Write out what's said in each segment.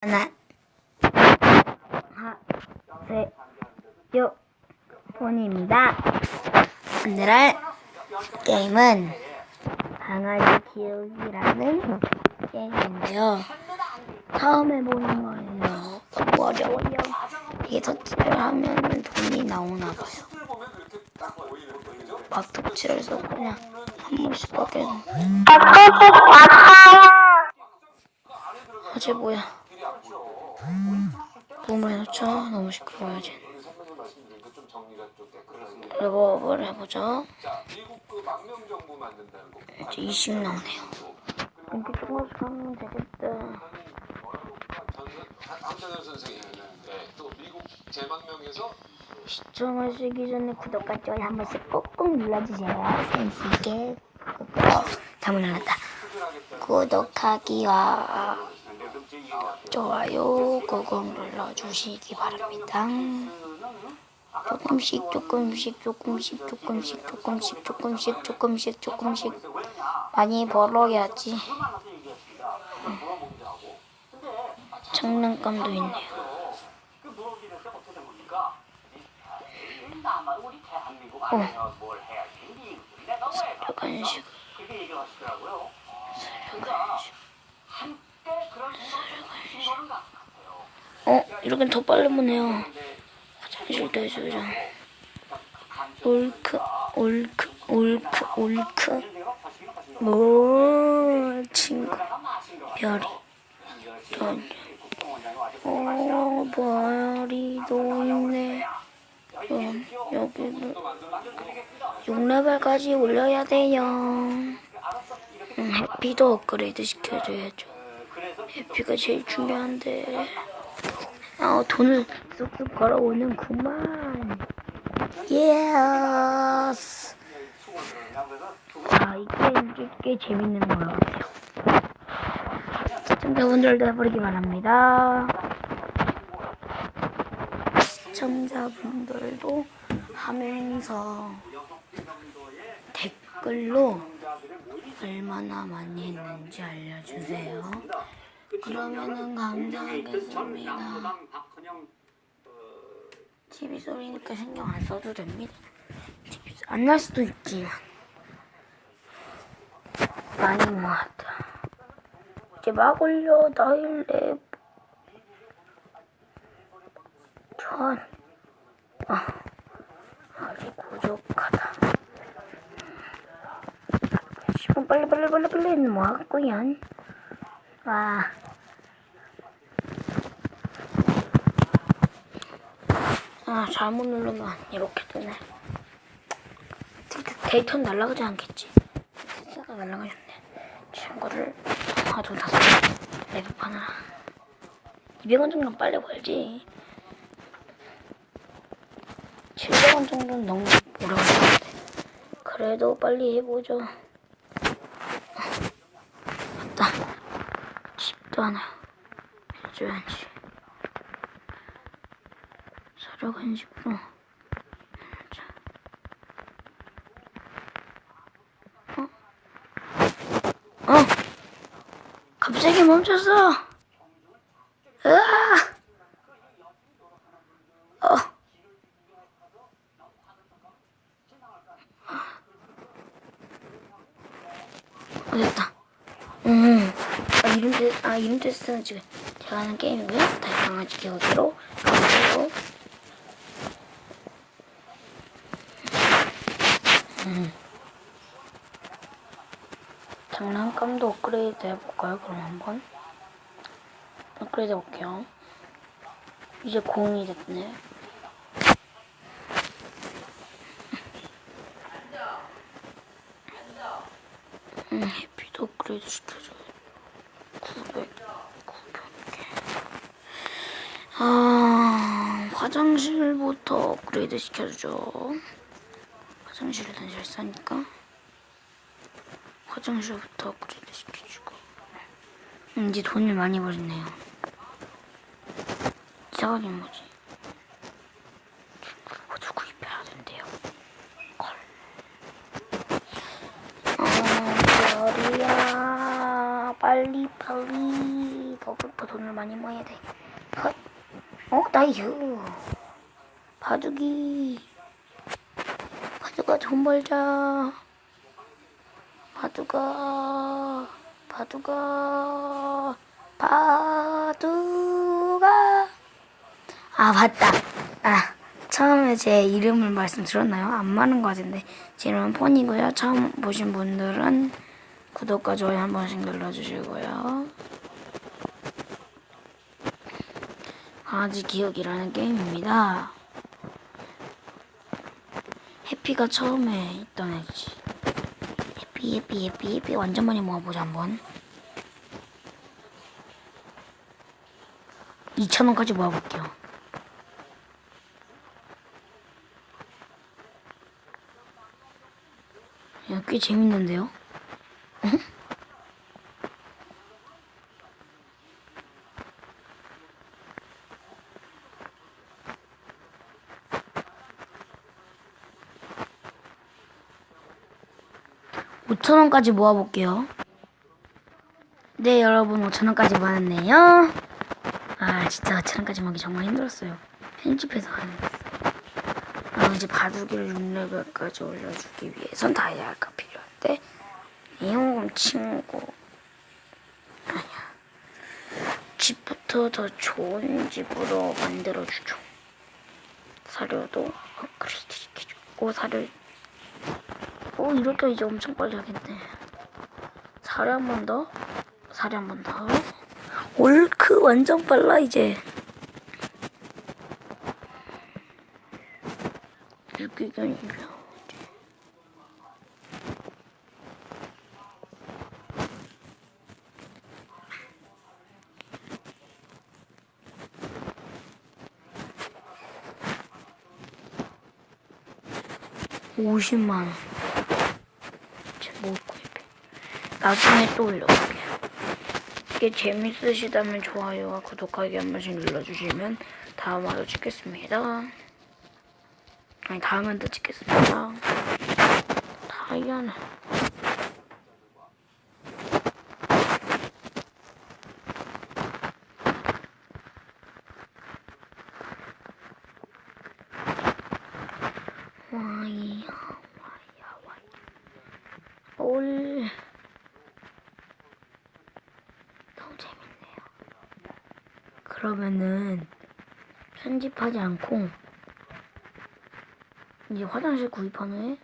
하나, 셋, 요, 본입니다. 오늘 할 게임은 강아지 키우기라는 게임인데요. 처음 해보는 거예요. 너무 어려워요. 이게 터치를 하면 돈이 나오나 봐요. 막 터치를 해서 그냥 한 번씩 꺼게 어제 뭐야? 너무 해놓죠? 너무 시끄러워요, 쟤. 그리고 뭘 해보죠? 이제 20 나오네요. 이렇게 조금씩 하면 되겠다. 네, 시청하시기 전에 구독과 좋아요 한 번씩 꾹꾹 눌러주세요. 센스있게 잘못 눌렀다. 구독하기와 좋아요 꾹꾹 눌러주시기 바랍니다. 조금씩 조금씩 조금씩 조금씩 조금씩 조금씩 조금씩 조금씩 많이 벌어야지. 장난감도 있네요. 그 물어보기에서 어떻게 됩니까? 일단 아마 우리 대한민국 안에서 뭘 해야지 미국들이 내가 왜 간식 어 이렇게 더 빨리 보네요. 화장실 도 해주자. 옳크 옳크 옳크 옳크 오 친구 별이 또 어, 별이도 있네. 어, 여기도 6레벨까지 올려야 돼요. 음, 해피도 업그레이드 시켜줘야죠. 해피가 제일 중요한데. 아, 돈을 쑥쑥 걸어오는구만. 예스. 아, 이 게임 꽤, 꽤 재밌는 것 같아요. 시청자분들도 해버리기 바랍니다. 시청자분들도 하면서 댓글로 얼마나 많이 했는지 알려주세요. 그러면은 감사하겠습니다. TV 소리니까 신경 안 써도 됩니다. 안 날 수도 있지만 많이 모았다. 이제 막 올려 나일래 전 아, 아직 부족하다. 10분 빨리 빨리 빨리 빨리 모았고요. 와. 아 잘못 누르면 이렇게. 데- 데이터는 날라가지 않겠지. 데이터가 날라가셨네. 친구를 하도 다섯 레벨판을 200원 정도는 빨리 벌지. 700원 정도는 너무 오래 걸리는데. 그래도 빨리 해보죠. 맞다. 집도 하나 해줘야지. 사료 간식으로. 자. 어? 어! 갑자기 멈췄어! 어. 어, 됐다. 음. 아, 이름 테, 아, 이름 테스트는 지금 제가 하는 게임이고요. 강아지 키우기로 가보고. 음. 장난감도 업그레이드 해볼까요? 그럼 한번. 업그레이드 해볼게요. 이제 공이 됐네. 음, 해피도 업그레이드 시켜줘. 900, 900개. 아, 화장실부터 업그레이드 시켜주죠. 화장실은 잘 싸니까. 화장실부터 업그레이드 시켜주고. 음, 이제 돈을 많이 버렸네요. 이상하게 뭐지? 모두 구입해야 된대요. 헐. 어, 별이야. 빨리 빨리 더부터 돈을 많이 모아야 돼. 헛. 어, 나이스. 바둑이. 바둑아 돈 벌자. 바둑아. 바둑아. 바둑아. 아 맞다. 아 처음에 제 이름을 말씀드렸나요? 안 맞는 것 같은데 제 이름은 폰이고요. 처음 보신 분들은 구독과 좋아요 한 번씩 눌러주시고요. 강아지 기억이라는 게임입니다. 해피가 처음에 있던 애지. 해피 해피 해피 해피 완전 많이 모아보자 한번. 2,000원까지 모아볼게요. 야, 꽤 재밌는데요? 5천원까지 모아볼게요. 네, 여러분 5천원까지 모았네요. 아, 진짜 5천원까지 모기 정말 힘들었어요. 편집해서 하는 거. 아, 이제 바둑이를 6레벨까지 올려주기 위해선 다이아가 필요한데 이용금 친구 아니야. 집부터 더 좋은 집으로 만들어주죠. 사료도 업그레이드 시켜주고 사료 오 이렇게 이제 엄청 빨리 하겠네. 사료 한번 더? 사료 한 번 더? 올크 완전 빨라 이제. 유기견이면 오십만 원. 지금 못 구입해. 나중에 또 올려볼게요. 이게 재밌으시다면 좋아요와 구독하기 한 번씩 눌러주시면 다음 화도 찍겠습니다. 아니 다음엔 또 찍겠습니다. 다이아는 와이야 와이야 와이 올 너무 재밌네요. 그러면은 편집하지 않고 이제 화장실 구입한 후에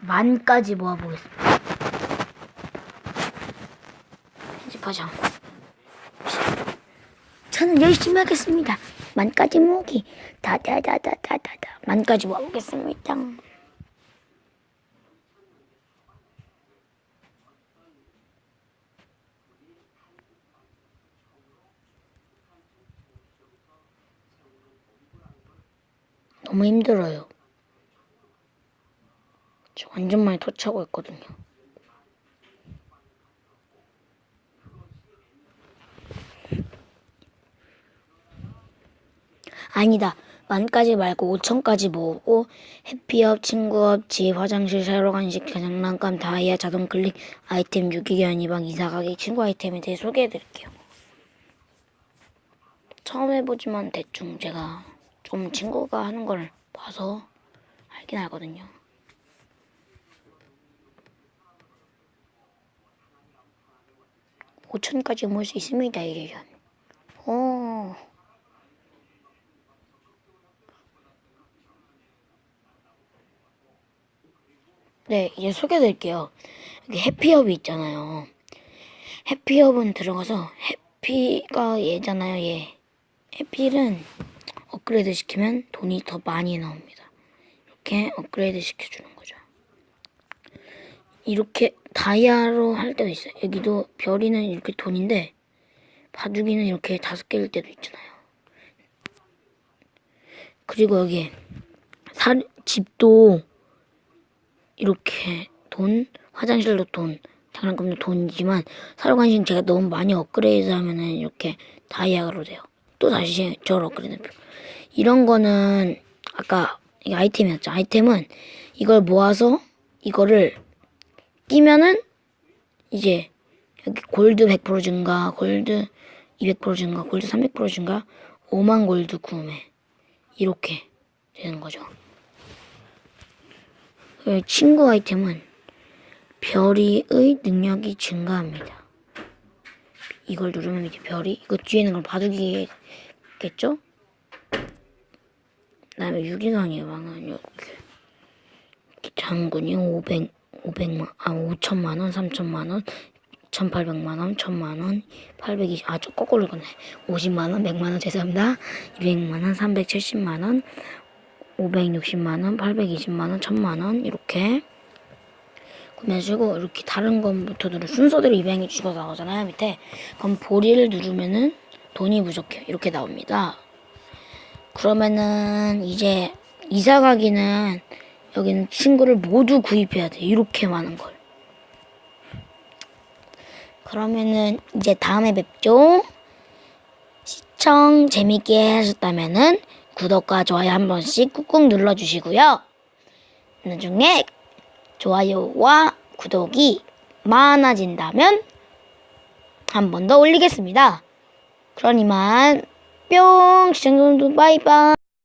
만까지 모아보겠습니다. 편집하지 않고. 저는 열심히 하겠습니다. 만까지 모으기. 다다다다다다다. 만까지 모아보겠습니다. 너무 힘들어요. 저 완전 많이 터치하고 있거든요. 아니다. 만까지 말고 5천까지 모으고 해피업, 친구업, 집, 화장실, 사러 간식, 장난감, 다이아, 자동 클릭, 아이템, 유기견, 이방, 이사가기, 친구 아이템에 대해 소개해드릴게요. 처음 해보지만 대충 제가 좀 친구가 하는 걸 봐서 알긴 알거든요. 오천까지 모을 수 있습니다, 이래전. 오. 네, 이제 소개해드릴게요. 여기 해피업이 있잖아요. 해피업은 들어가서 해피가 얘잖아요, 얘. 해피는 업그레이드 시키면 돈이 더 많이 나옵니다. 이렇게 업그레이드 시켜주는 거죠. 이렇게 다이아로 할 때도 있어요. 여기도 별이는 이렇게 돈인데 바둑이는 이렇게 다섯 개일 때도 있잖아요. 그리고 여기 사, 집도 이렇게 돈, 화장실도 돈, 장난감도 돈이지만 사료간식 제가 너무 많이 업그레이드 하면은 이렇게 다이아로 돼요. 또 다시 저를 업그레이드 필요. 이런 거는 아까 이게 아이템이었죠. 아이템은 이걸 모아서 이거를 끼면은 이제 여기 골드 100% 증가, 골드 200% 증가, 골드 300% 증가, 5만 골드 구매. 이렇게 되는 거죠. 그 친구 아이템은 별이의 능력이 증가합니다. 이걸 누르면 이제 별이 이거 뒤에 있는 걸 봐주기겠죠? 그다음에 유기강의 왕은 이렇게 장군이 500 500만 아 5천만 원, 3천만 원, 1,800만 원, 1,000만 원, 820 아, 저 거꾸로 읽었네. 50만 원, 100만 원 죄송합니다. 200만 원, 370만 원, 560만 원, 820만 원, 1000만 원 이렇게 구매해주고 이렇게 다른 누르 순서대로 200이 죽어 나오잖아요 밑에. 그럼 보리를 누르면은 돈이 부족해요 이렇게 나옵니다. 그러면은 이제 이사 가기는 여기는 친구를 모두 구입해야 돼. 이렇게 많은 걸. 그러면은 이제 다음에 뵙죠. 시청 재밌게 하셨다면은 구독과 좋아요 한 번씩 꾹꾹 눌러주시고요. 나중에 좋아요와 구독이 많아진다면 한 번 더 올리겠습니다. 그러니만 뿅 시청자분들 바이바이